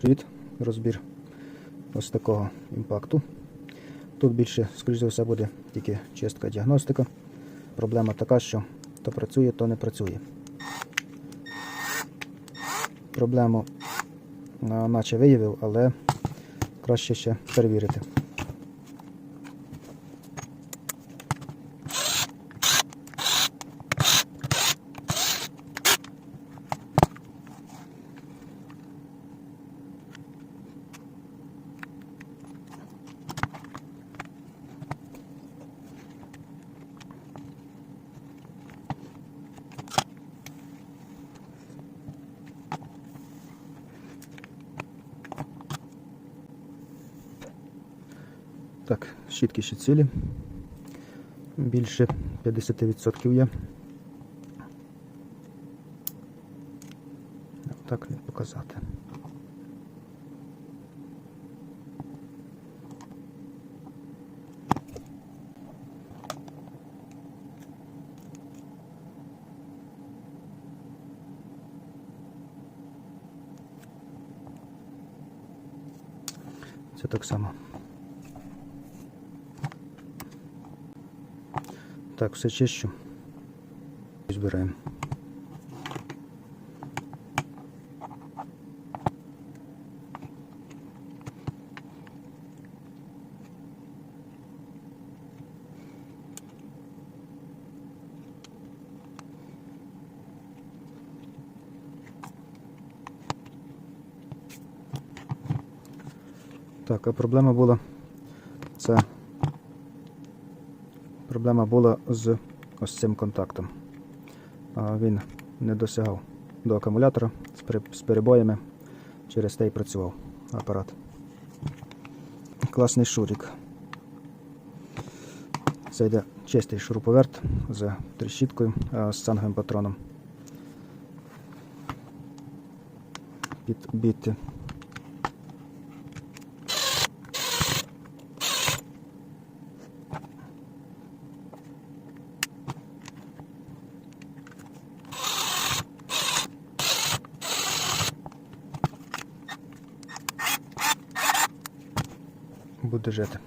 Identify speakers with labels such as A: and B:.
A: Привіт, розбір ось такого імпакту. Тут більше, скоріш за все, буде тільки чистка діагностика. Проблема така, що то працює, то не працює. Проблему наче виявив, але краще ще перевірити. Так, щітки ще цілі. Більше 50% є. Так не показати. Це так само. Так, все чищу. Збираємо. Так, а проблема була це Проблема була з ось цим контактом. Він не досягав до акумулятора з перебоями, через те й працював апарат. Класний шурик. Це йде чистий шуруповерт з тріщіткою, з цанговим патроном. Під біти. Буде жити.